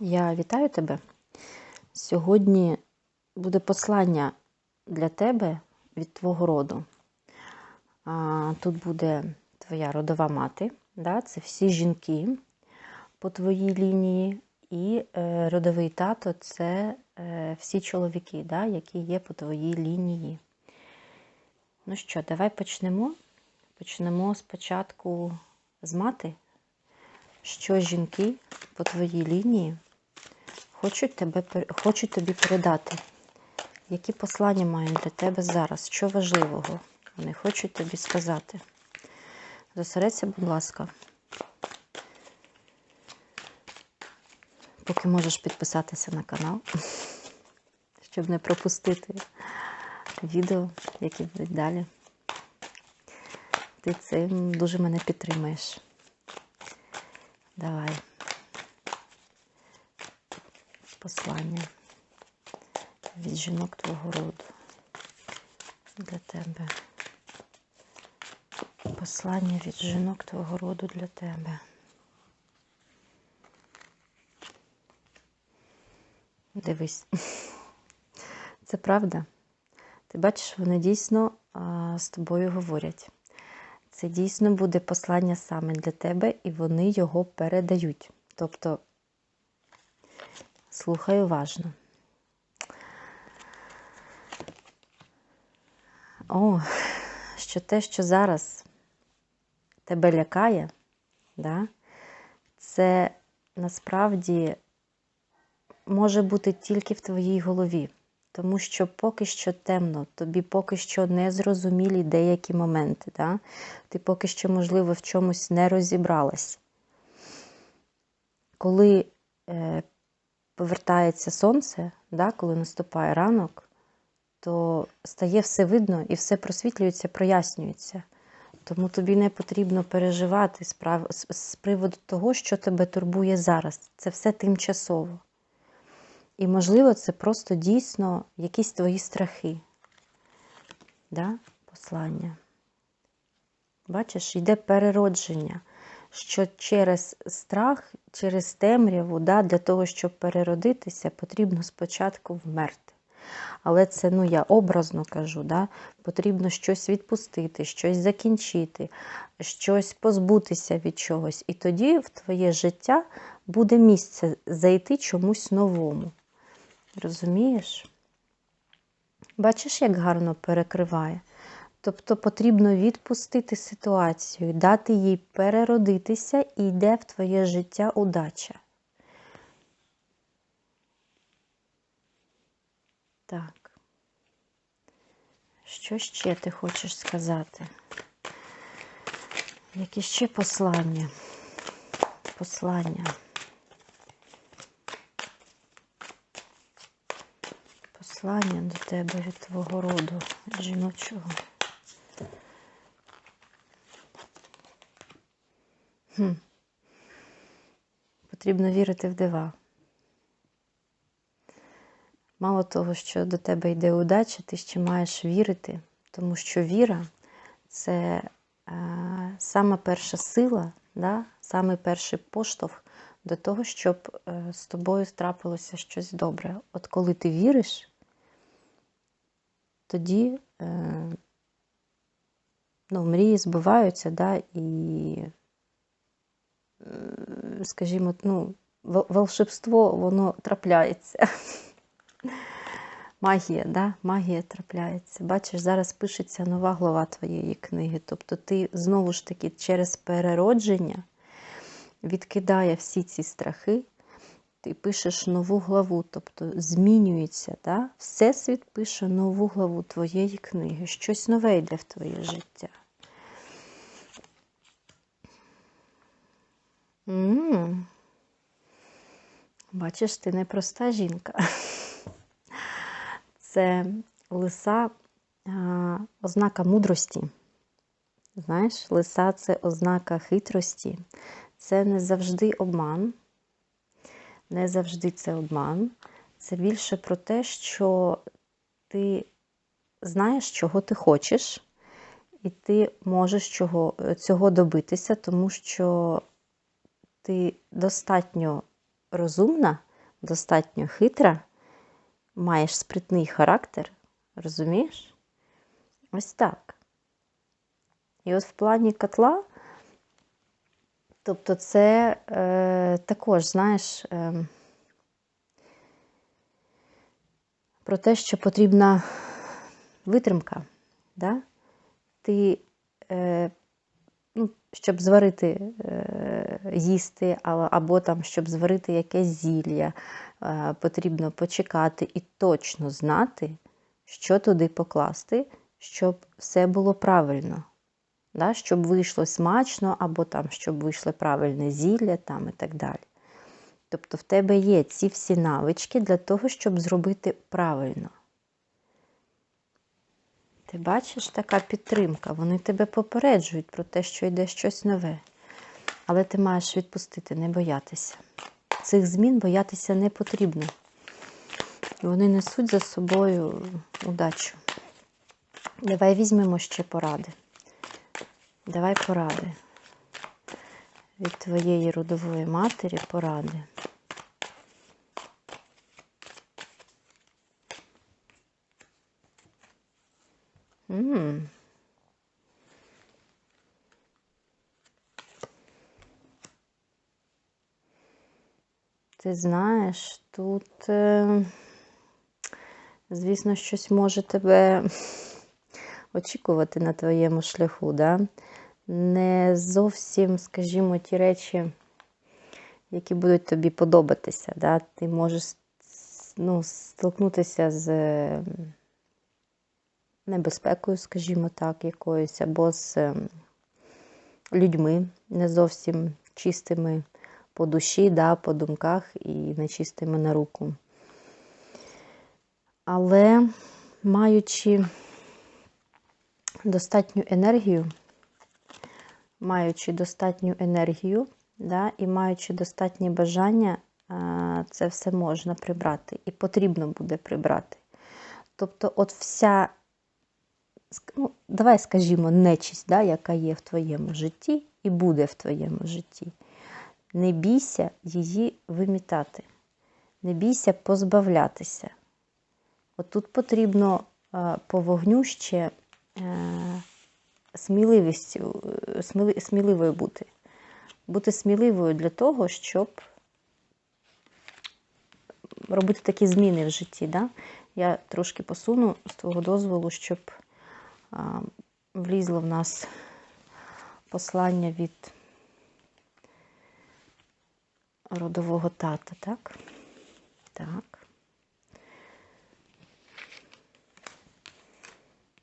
Я вітаю тебе. Сьогодні буде послання для тебе від твого роду. Тут буде твоя родова мати, да? це всі жінки по твоїй лінії, і е, родовий тато це е, всі чоловіки, да? які є по твоїй лінії. Ну що, давай почнемо. Почнемо спочатку з мати. Що жінки по твоїй лінії хочуть, тебе, хочуть тобі передати? Які послання мають для тебе зараз? Що важливого вони хочуть тобі сказати? Зосередься, будь ласка. Поки можеш підписатися на канал, щоб не пропустити відео, які будуть далі. Ти цим дуже мене підтримуєш. Давай. Послання від жінок твого роду для тебе. Послання від жінок твого роду для тебе. Дивись. Це правда. Ти бачиш, вони дійсно з тобою говорять. Це дійсно буде послання саме для тебе, і вони його передають. Тобто, слухай уважно. О, що те, що зараз тебе лякає, да, це насправді може бути тільки в твоїй голові. Тому що поки що темно, тобі поки що не зрозумілі деякі моменти. Да? Ти поки що, можливо, в чомусь не розібралась. Коли е, повертається сонце, да, коли наступає ранок, то стає все видно і все просвітлюється, прояснюється. Тому тобі не потрібно переживати з, прав... з, приводу того, що тебе турбує зараз. Це все тимчасово. І, можливо, це просто дійсно якісь твої страхи. Да? Послання. Бачиш, йде переродження, що через страх, через темряву, да, для того, щоб переродитися, потрібно спочатку вмерти. Але це, ну, я образно кажу, да? потрібно щось відпустити, щось закінчити, щось позбутися від чогось. І тоді в твоє життя буде місце зайти чомусь новому. Розумієш? Бачиш, як гарно перекриває? Тобто потрібно відпустити ситуацію, дати їй переродитися і йде в твоє життя удача. Так. Що ще ти хочеш сказати? Які ще послання? Послання. Послання до тебе від твого роду жіночого. Хм. Потрібно вірити в дива. Мало того, що до тебе йде удача, ти ще маєш вірити, тому що віра це е, сама перша сила, да? саме перший поштовх до того, щоб е, з тобою трапилося щось добре. От коли ти віриш, тоді е, ну, мрії збуваються, да? і, скажімо, ну, волшебство воно трапляється. Магія, да? Магія трапляється. Бачиш, зараз пишеться нова глава твоєї книги. Тобто ти знову ж таки через переродження відкидає всі ці страхи, ти пишеш нову главу, тобто змінюється. Да? Всесвіт пише нову главу твоєї книги. Щось нове йде в твоє життя. Бачиш, ти непроста жінка. Це лиса а, ознака мудрості. Знаєш, лиса це ознака хитрості. Це не завжди обман. Не завжди це обман. Це більше про те, що ти знаєш, чого ти хочеш, і ти можеш чого, цього добитися, тому що ти достатньо розумна достатньо хитра, маєш спритний характер, розумієш? Ось так. І от в плані котла, тобто це е, також, знаєш, е, про те, що потрібна витримка. Да? Ти, е, ну, щоб зварити е, їсти, або там, щоб зварити якесь зілля, е, потрібно почекати і точно знати, що туди покласти, щоб все було правильно. Да? Щоб вийшло смачно, або там, щоб вийшло правильне зілля там, і так далі. Тобто в тебе є ці всі навички для того, щоб зробити правильно. Ти бачиш така підтримка, вони тебе попереджують про те, що йде щось нове. Але ти маєш відпустити, не боятися. Цих змін боятися не потрібно. Вони несуть за собою удачу. Давай візьмемо ще поради. Давай поради. Від твоєї родової матері поради. М. Ти знаєш, тут, е, звісно, щось може тебе очікувати на твоєму шляху, да? Не зовсім, скажімо, ті речі, які будуть тобі подобатися. Да? Ти можеш ну, столкнутися з небезпекою, скажімо так, якоюсь, або з людьми не зовсім чистими по душі, да, по думках і нечистими на руку. Але маючи достатню енергію, маючи достатню енергію, да, і маючи достатнє бажання, це все можна прибрати і потрібно буде прибрати. Тобто, от вся, ну, давай скажімо, нечисть, да, яка є в твоєму житті і буде в твоєму житті. Не бійся її вимітати, не бійся позбавлятися. От тут потрібно е, по вогню ще е, сміливістю, е, сміли- сміливою бути. Бути сміливою для того, щоб робити такі зміни в житті. Да? Я трошки посуну з твого дозволу, щоб влізло в нас послання від родового тата, так? Так.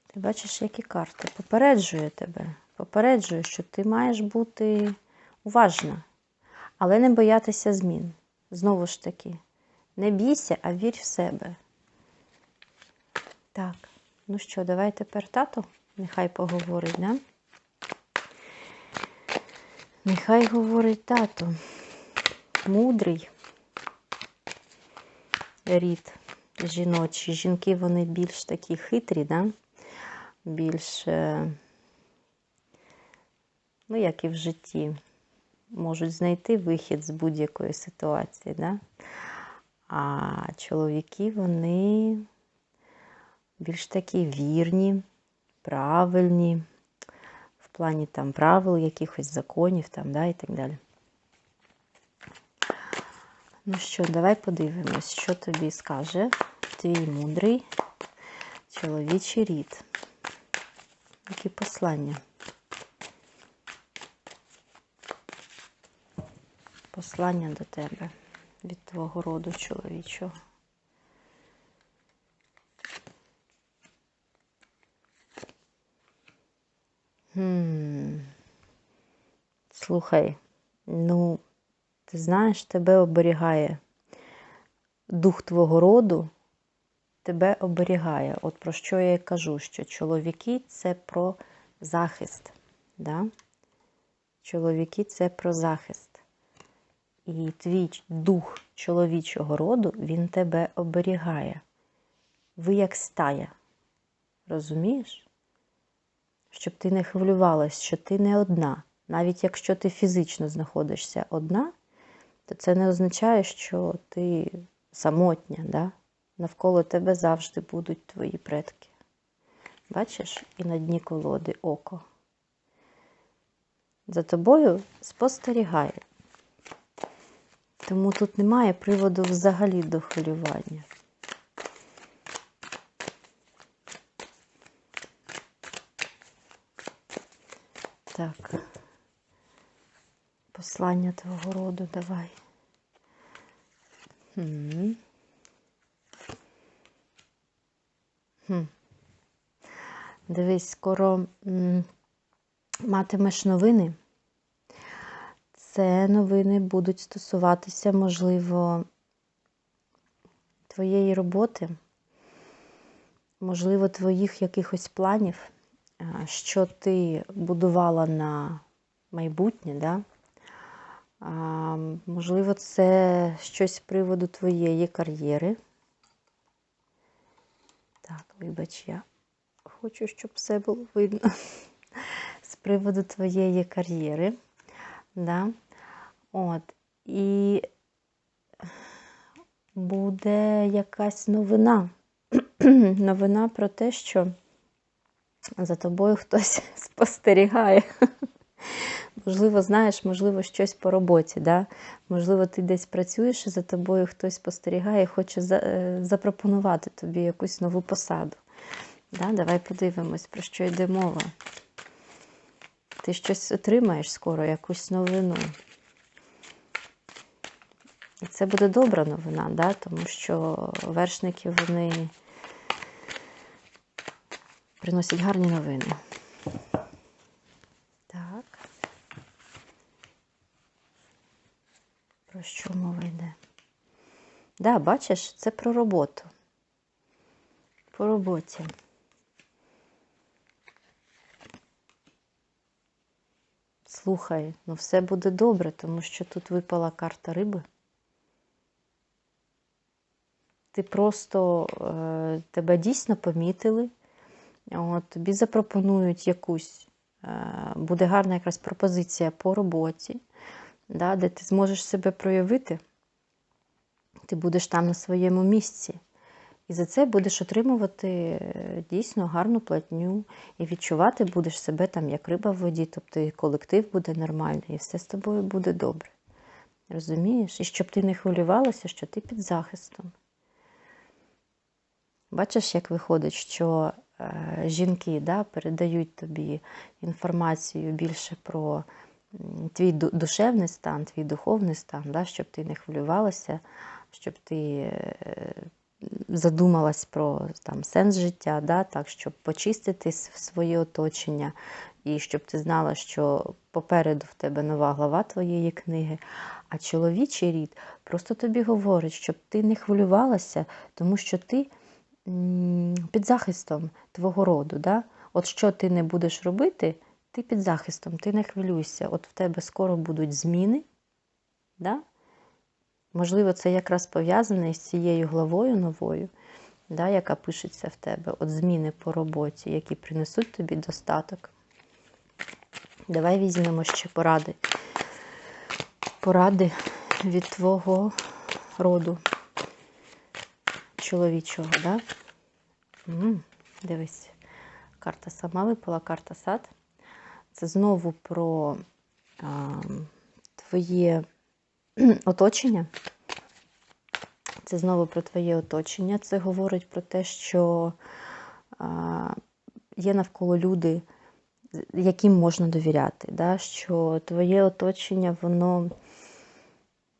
Ти бачиш, які карти. Попереджує тебе. Попереджує, що ти маєш бути уважна, але не боятися змін. Знову ж таки, не бійся, а вірь в себе. Так, ну що, давай тепер тато нехай поговорить, да? Нехай говорить тато. Мудрий рід жіночий. Жінки вони більш такі хитрі, да? більш, е, ну, як і в житті, можуть знайти вихід з будь-якої ситуації. Да? А чоловіки вони більш такі вірні, правильні, в плані там правил, якихось законів там, да, і так далі. Ну що, давай подивимось, що тобі скаже твій мудрий чоловічий рід. Які послання? Послання до тебе від твого роду чоловічого. Хм. Слухай, ну, ти знаєш, тебе оберігає дух твого роду, тебе оберігає. От про що я і кажу, що чоловіки це про захист. Да? Чоловіки це про захист. І твій дух чоловічого роду, він тебе оберігає. Ви як стая. Розумієш? Щоб ти не хвилювалась, що ти не одна. Навіть якщо ти фізично знаходишся одна, то це не означає, що ти самотня, да? навколо тебе завжди будуть твої предки. Бачиш, і на дні колоди око. За тобою спостерігає. Тому тут немає приводу взагалі до хвилювання. Так. Послання твого роду давай. Хм. Хм. Дивись, скоро м, матимеш новини. Це новини будуть стосуватися, можливо, твоєї роботи, можливо, твоїх якихось планів, що ти будувала на майбутнє, да? А, можливо, це щось з приводу твоєї кар'єри. Так, вибач, я хочу, щоб все було видно. З приводу твоєї кар'єри. Да? От. І буде якась новина. новина про те, що за тобою хтось спостерігає. Можливо, знаєш, можливо, щось по роботі. Да? Можливо, ти десь працюєш і за тобою хтось спостерігає і хоче е, запропонувати тобі якусь нову посаду. Да? Давай подивимось, про що йде мова. Ти щось отримаєш скоро, якусь новину. І це буде добра новина, да? тому що вершники вони приносять гарні новини. Так. Про що мова йде? Да, бачиш, це про роботу. По роботі. Слухай, ну все буде добре, тому що тут випала карта риби. Ти просто е, тебе дійсно помітили, от, тобі запропонують якусь, е, буде гарна якраз пропозиція по роботі, да, де ти зможеш себе проявити, ти будеш там на своєму місці. І за це будеш отримувати е, дійсно гарну платню і відчувати будеш себе там як риба в воді, тобто і колектив буде нормальний, і все з тобою буде добре. Розумієш? І щоб ти не хвилювалася, що ти під захистом. Бачиш, як виходить, що е, жінки да, передають тобі інформацію більше про твій душевний стан, твій духовний стан, да, щоб ти не хвилювалася, щоб ти е, задумалась про там, сенс життя, да, так, щоб почистити своє оточення, і щоб ти знала, що попереду в тебе нова глава твоєї книги. А чоловічий рід просто тобі говорить, щоб ти не хвилювалася, тому що ти під захистом твого роду. Да? От що ти не будеш робити, ти під захистом, ти не хвилюйся. От в тебе скоро будуть зміни. Да? Можливо, це якраз пов'язане з цією главою новою, да, яка пишеться в тебе. От зміни по роботі, які принесуть тобі достаток. Давай візьмемо ще поради. Поради від твого роду чоловічого, да? М, Дивись, карта сама випала, карта сад. Це знову про а, твоє оточення. Це знову про твоє оточення. Це говорить про те, що є навколо люди, яким можна довіряти. Да? Що твоє оточення, воно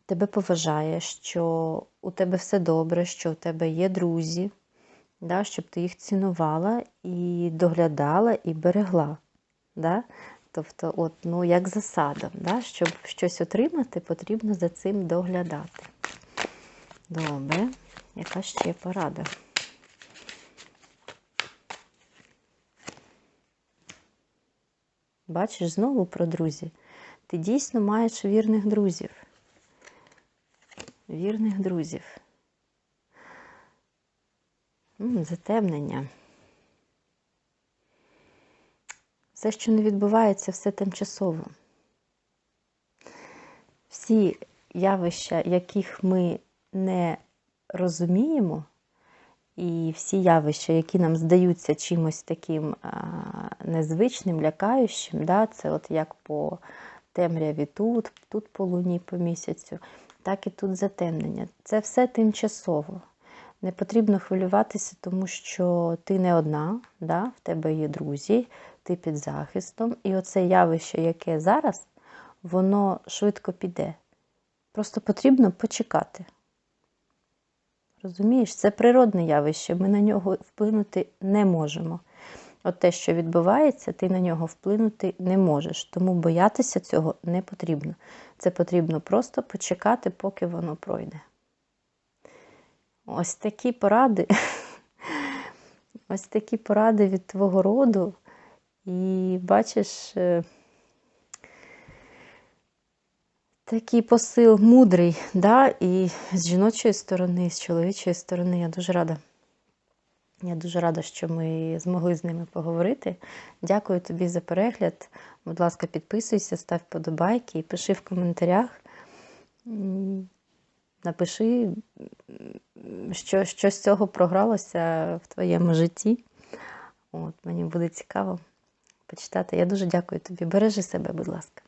тебе поважає, що у тебе все добре, що у тебе є друзі, да? щоб ти їх цінувала і доглядала, і берегла. Да? Тобто, от, ну, як засада, да? щоб щось отримати, потрібно за цим доглядати. Добре, яка ще порада? Бачиш, знову про друзів. Ти дійсно маєш вірних друзів. Вірних друзів. Затемнення. Все, що не відбувається, все тимчасово. Всі явища, яких ми не розуміємо, і всі явища, які нам здаються чимось таким незвичним, лякаючим, да, це от як по темряві тут, тут по луні, по місяцю, так і тут затемнення. Це все тимчасово. Не потрібно хвилюватися, тому що ти не одна, да? в тебе є друзі, ти під захистом. І оце явище, яке зараз, воно швидко піде. Просто потрібно почекати. Розумієш, це природне явище, ми на нього вплинути не можемо. От те, що відбувається, ти на нього вплинути не можеш. Тому боятися цього не потрібно. Це потрібно просто почекати, поки воно пройде. Ось такі поради. Ось такі поради від твого роду. І бачиш, е, такий посил мудрий, да? і з жіночої сторони, і з чоловічої сторони. Я дуже рада. Я дуже рада, що ми змогли з ними поговорити. Дякую тобі за перегляд. Будь ласка, підписуйся, став подобайки і пиши в коментарях. Напиши, що, що з цього програлося в твоєму житті. От, мені буде цікаво почитати. Я дуже дякую тобі. Бережи себе, будь ласка.